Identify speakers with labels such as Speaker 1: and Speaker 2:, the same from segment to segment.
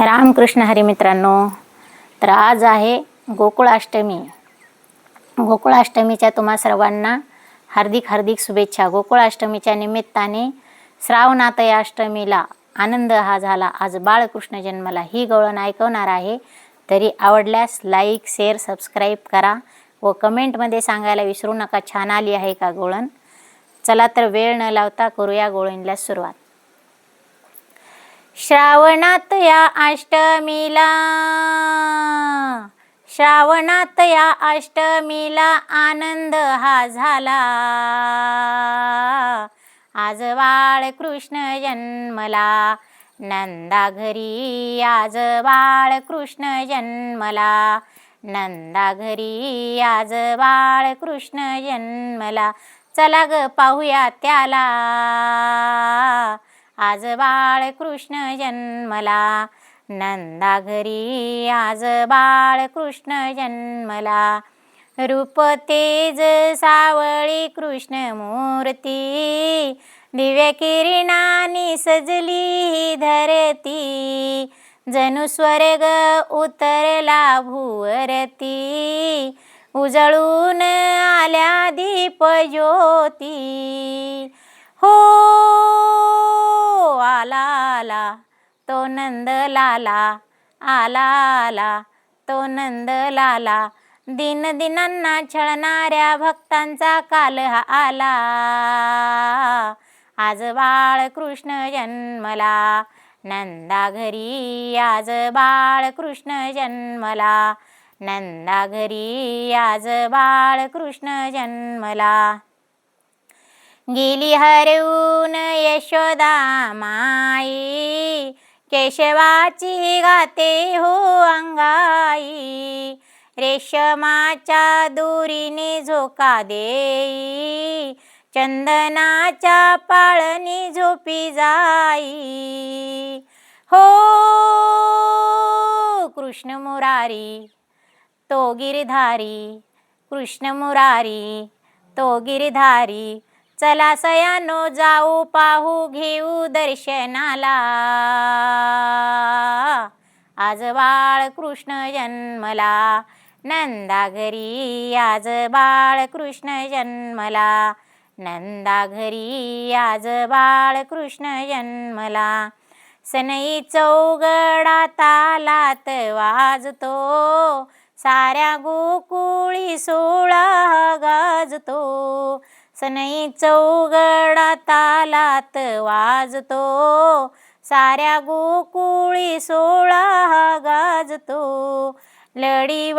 Speaker 1: रामकृष्ण हरी मित्रांनो तर आज आहे गोकुळाष्टमी. गोकुळाष्टमीच्या तुम्हा सर्वांना हार्दिक हार्दिक शुभेच्छा. गोकुळाष्टमीच्या निमित्ताने श्रावणात या अष्टमीला आनंद हा झाला. आज बाळकृष्ण जन्मला ही गवळण ऐकवणार आहे. तरी आवडल्यास लाईक शेअर सबस्क्राईब करा व कमेंटमध्ये सांगायला विसरू नका. छान आली आहे का गोळण चला तर वेळ न लावता करूया गोळणीला सुरुवात. श्रावणात या अष्टमीला. श्रावणात या अष्टमीला आनंद हा झाला. आज बाळ कृष्ण जन्मला. नंदा घरी आज बाळ कृष्ण जन्मला. नंदा घरी आज बाळ कृष्ण जन्मला. चला ग पाहूया त्याला. आज बाळ कृष्ण जन्मला. नंदा घरी आज बाळ कृष्ण जन्मला. रूप तेज सावळी कृष्ण मूर्ती. दिव्य किरणानी सजली धरती. जणू स्वर्ग उतरला भुवरती. उजळून आल्या दीप ज्योती हो आला तो नंदलाला आला आला तो नंद लाला. दिन दिनांना छळणाऱ्या भक्तांचा काल हा आला. आज बाळ कृष्ण जन्मला नंदा घरी आज बाळ कृष्ण जन्मला नंदा घरी आज बाळ कृष्ण जन्मला. गेली हरवून यशोदा माई. केशवाची गाते हो अंगाई. रेशमाच्या दुरीने झोका देई. चंदनाच्या पाळणी झोपी जाई. हो कृष्ण मुरारी तो गिरधारी. कृष्ण मुरारी तो गिरधारी. चला सयानो जाऊ पाहू घेऊ दर्शनाला. आज बाळ कृष्ण जन्मला. नंदा घरी आज बाळ कृष्ण जन्मला. नंदा घरी आज बाळ कृष्ण जन्मला. सनई चौगडा तालात वाजतो. साऱ्या गोकुळी सोळा गाजतो. सनई चौगडा तालात वाजतो. साऱ्या गोकुळी सोळा गाजतो. लढी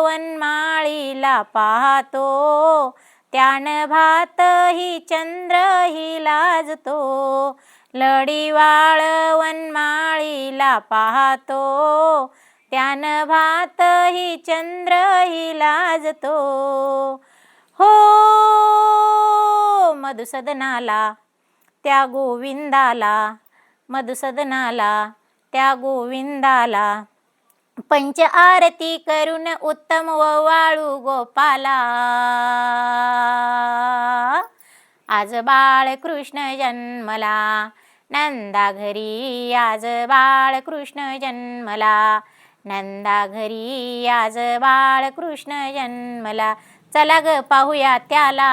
Speaker 1: वनमाळीला पाहतो. त्यान भात ही चंद्र ही लाजतो. लढी वनमाळीला पाहतो. त्यान भात ही चंद्र ही लाजतो. हो मधुसदनाला त्या गोविंदाला मधुसदनाला त्या गोविंदाला. पंच आरती करून उत्तम व वाळू गोपाला. आज बाळकृष्ण जन्मला नंदा घरी आज बाळकृष्ण जन्मला नंदा घरी आज बाळकृष्ण जन्मला. चला ग पाहूया त्याला.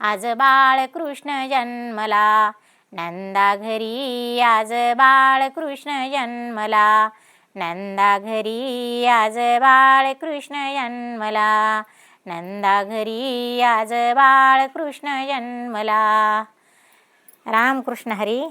Speaker 1: आज बाळ कृष्ण जन्मला. नंदा घरी आज बाळ कृष्ण जन्मला. नंदा घरी आज बाळ कृष्ण जन्मला. नंदा घरी आज बाळ कृष्ण जन्मला. रामकृष्ण हरी.